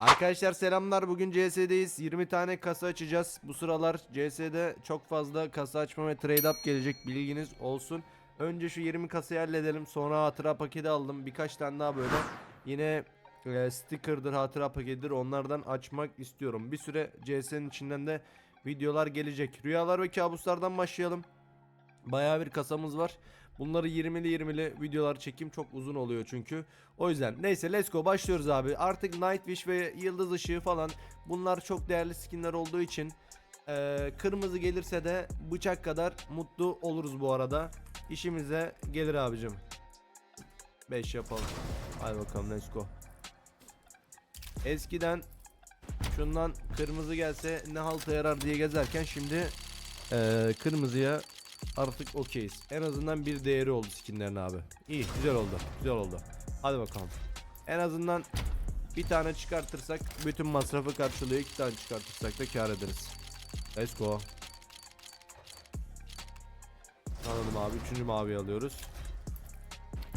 Arkadaşlar selamlar. Bugün CS'deyiz. 20 tane kasa açacağız. Bu sıralar CS'de çok fazla kasa açma ve trade up gelecek. Bilginiz olsun. Önce şu 20 kasayı halledelim. Sonra hatıra paketi aldım. Birkaç tane daha böyle. Yine e, sticker'dır, hatıra paketidir. Onlardan açmak istiyorum. Bir süre CS'nin içinden de videolar gelecek. Rüyalar ve kabuslardan başlayalım. Bayağı bir kasamız var. Bunları 20'li 20'li videolar çekeyim çok uzun oluyor çünkü. O yüzden neyse let's go başlıyoruz abi. Artık Nightwish ve Yıldız Işığı falan bunlar çok değerli skinler olduğu için eee, kırmızı gelirse de bıçak kadar mutlu oluruz bu arada. İşimize gelir abicim. 5 yapalım. Hadi bakalım let's go. Eskiden şundan kırmızı gelse ne halta yarar diye gezerken şimdi eee, kırmızıya artık okeyiz. En azından bir değeri oldu skinlerin abi. İyi güzel oldu güzel oldu. Hadi bakalım. En azından bir tane çıkartırsak bütün masrafı karşılıyor. iki tane çıkartırsak da kar ederiz. Let's go. Anladım abi. Üçüncü mavi alıyoruz.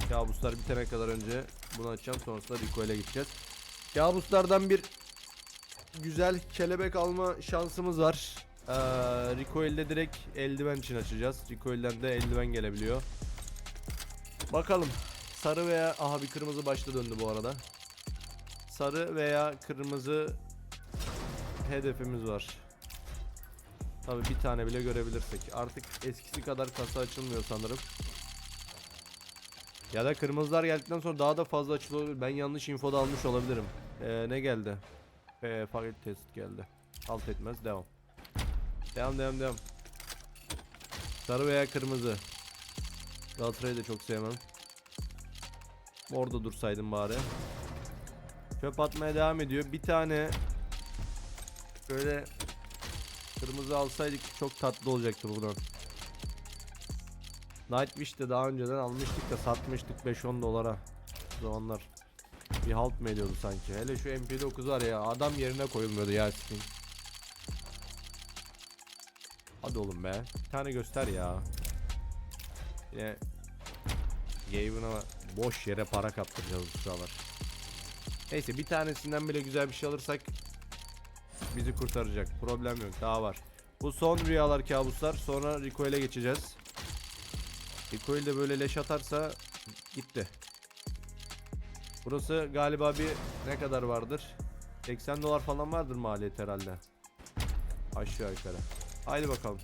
Kabuslar bitene kadar önce bunu açacağım. Sonrasında Rico'yla gideceğiz. Kabuslardan bir güzel kelebek alma şansımız var. Ee, recoil'de direkt eldiven için açacağız. Recoil'den de eldiven gelebiliyor. Bakalım. Sarı veya aha bir kırmızı başta döndü bu arada. Sarı veya kırmızı hedefimiz var. Tabii bir tane bile görebilirsek. Artık eskisi kadar kasa açılmıyor sanırım. Ya da kırmızılar geldikten sonra daha da fazla açılıyor. Ben yanlış info da almış olabilirim. Ee, ne geldi? Ee, paket test geldi. Alt etmez. Devam. Devam devam devam. Sarı veya kırmızı. Galatasaray'ı da çok sevmem. Orada dursaydım bari. Çöp atmaya devam ediyor. Bir tane böyle kırmızı alsaydık çok tatlı olacaktı buradan. Nightwish de daha önceden almıştık da satmıştık 5-10 dolara. O zamanlar. Bir halt mı ediyordu sanki? Hele şu MP9 var ya adam yerine koyulmuyordu ya skin. Hadi oğlum be. Bir tane göster ya. Yine Gaven'a boş yere para kaptıracağız bu sıralar. Neyse bir tanesinden bile güzel bir şey alırsak bizi kurtaracak. Problem yok. Daha var. Bu son rüyalar kabuslar. Sonra recoil'e geçeceğiz. Recoil de böyle leş atarsa gitti. Burası galiba bir ne kadar vardır? 80 dolar falan vardır maliyet herhalde. Aşağı yukarı. Haydi bakalım.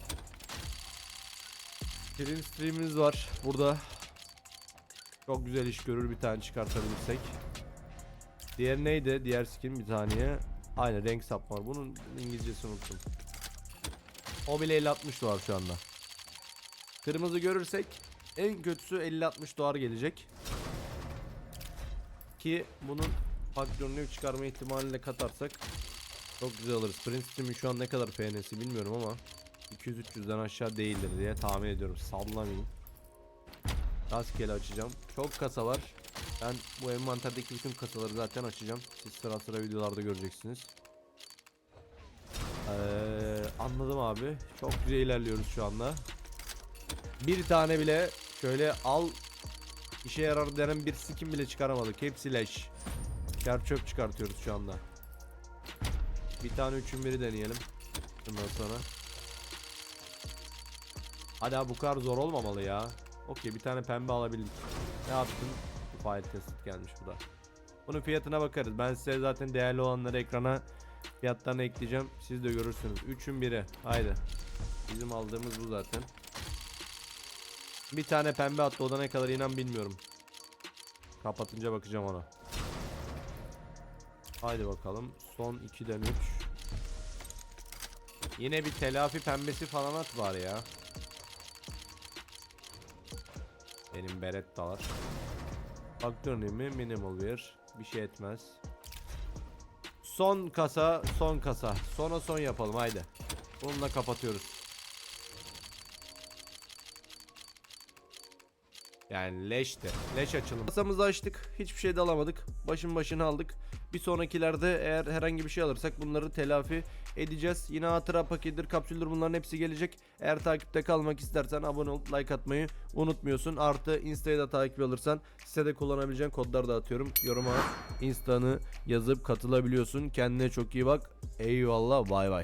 Kirin streamimiz var burada. Çok güzel iş görür bir tane çıkartabilirsek. Diğer neydi? Diğer skin bir taneye. Aynı renk sapma var. Bunun İngilizcesini unuttum. O bile 50-60 dolar şu anda. Kırmızı görürsek en kötüsü 50-60 dolar gelecek. Ki bunun faktörünü çıkarma ihtimaline katarsak çok güzel alırız. Prince Stream'in şu an ne kadar PN'si bilmiyorum ama 200-300'den aşağı değildir diye tahmin ediyorum. Sallamayayım. Rastgele açacağım. Çok kasa var. Ben bu envanterdeki bütün kasaları zaten açacağım. Siz sıra sıra videolarda göreceksiniz. Ee, anladım abi. Çok güzel ilerliyoruz şu anda. Bir tane bile şöyle al işe yarar denen bir skin bile çıkaramadık. Hepsi leş. Kar çöp çıkartıyoruz şu anda. Bir tane üçün biri deneyelim. Bundan sonra. Hadi abi bu kadar zor olmamalı ya. Okey bir tane pembe alabildik. Ne yaptın? File test gelmiş bu da. Bunun fiyatına bakarız. Ben size zaten değerli olanları ekrana fiyatlarını ekleyeceğim. Siz de görürsünüz. Üçün biri. Haydi. Bizim aldığımız bu zaten. Bir tane pembe attı. O da ne kadar inan bilmiyorum. Kapatınca bakacağım ona. Haydi bakalım. Son 2'den 3. Yine bir telafi pembesi falan at var ya. Benim Beretta'lar. Faktör mi? Minimal bir. Bir şey etmez. Son kasa, son kasa. Sona son yapalım haydi. Bununla kapatıyoruz. Yani leşti. Leş açalım. Kasamızı açtık. Hiçbir şey de alamadık. Başın başını aldık. Bir sonrakilerde eğer herhangi bir şey alırsak bunları telafi edeceğiz. Yine hatıra pakettir, kapsüldür bunların hepsi gelecek. Eğer takipte kalmak istersen abone olup like atmayı unutmuyorsun. Artı Insta'yı da takip alırsan sitede kullanabileceğin kodlar da atıyorum. Yoruma Insta'nı yazıp katılabiliyorsun. Kendine çok iyi bak. Eyvallah bay bay.